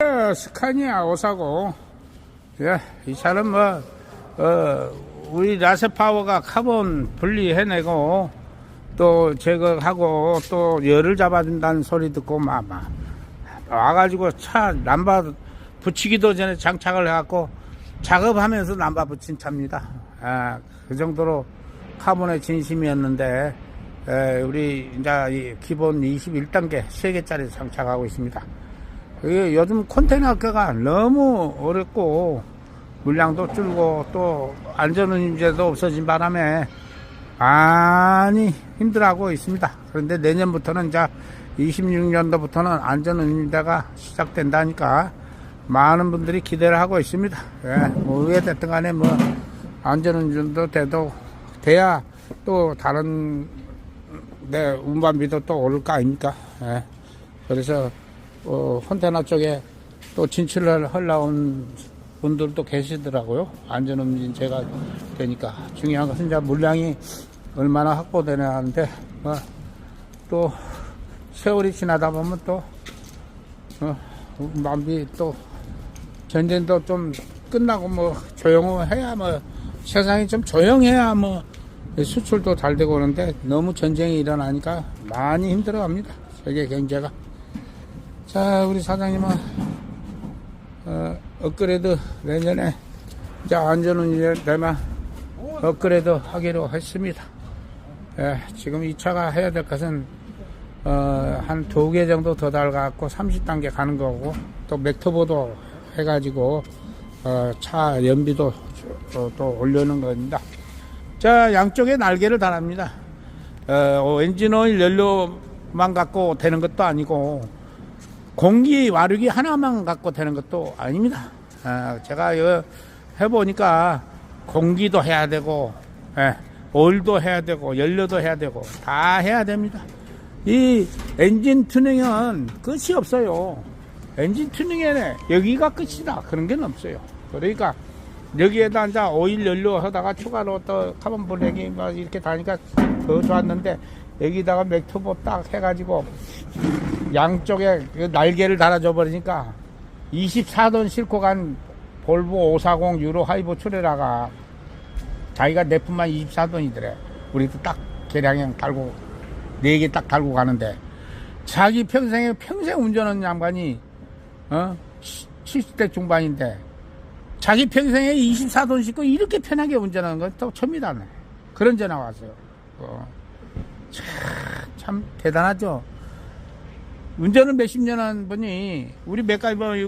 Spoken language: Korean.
어, 스카니아 540. 예, 이 차는 뭐, 어, 우리 라세파워가 카본 분리해내고, 또 제거하고, 또 열을 잡아준다는 소리 듣고, 막, 막, 와가지고 차 남바 붙이기도 전에 장착을 해갖고, 작업하면서 남바 붙인 차입니다. 아, 그 정도로 카본의 진심이었는데, 에, 우리 이제 이 기본 21단계 3개짜리 장착하고 있습니다. 이게 요즘 컨테이너 학교가 너무 어렵고 물량도 줄고 또 안전운임제도 없어진 바람에 많이 힘들어하고 있습니다. 그런데 내년부터는 이제 26년도부터는 안전운임제가 시작된다니까 많은 분들이 기대를 하고 있습니다. 예, 뭐왜 됐든 간에 뭐 안전운전도 돼도 돼야 또 다른 내 운반비도 또 오를 거 아닙니까? 예. 그래서 어, 컨테너 쪽에 또 진출을 하려온 분들도 계시더라고요. 안전운전제가 되니까 중요한 것은 이제 물량이 얼마나 확보되냐 하는데 뭐, 또 세월이 지나다 보면 또 어, 운반비 또 전쟁도 좀 끝나고 뭐 조용해야 뭐 세상이 좀 조용해야 뭐 수출도 잘 되고 그러는데 너무 전쟁이 일어나니까 많이 힘들어갑니다. 세계 경제가. 자, 우리 사장님은 어, 업그레이드 내년에 이제 안전운전 되면 업그레이드 하기로 했습니다. 예, 지금 이 차가 해야 될 것은 어, 한 두 개 정도 더 달가갖고 30단계 가는 거고 또 맥터보도 해가지고 어, 차 연비도 또, 또 올려놓은 겁니다. 자, 양쪽에 날개를 달합니다. 어, 엔진 오일 연료만 갖고 되는 것도 아니고 공기 와르기 하나만 갖고 되는 것도 아닙니다. 아, 제가 해보니까 공기도 해야 되고, 예, 오일도 해야 되고, 연료도 해야 되고, 다 해야 됩니다. 이 엔진 튜닝은 끝이 없어요. 엔진 튜닝에 여기가 끝이다. 그런 게 없어요. 그러니까 여기에다 이제 오일 연료 하다가 추가로 또 카본 블랙이 막 이렇게 다니까 더 좋았는데 여기다가 맥투보 딱 해가지고 양쪽에 그 날개를 달아줘 버리니까 24돈 싣고 간 볼보 540 유로 하이브 출레라가 자기가 내품만 24돈이더래. 우리도 딱 계량형 달고 네개딱 달고 가는데 자기 평생에 평생 운전한 양반이 어 70대 중반인데 자기 평생에 24돈 싣고 이렇게 편하게 운전하는 건또 처음이다. 그런 전화 왔어요. 어. 참, 참 대단하죠. 운전을 몇십 년 한 분이 우리 맥가이버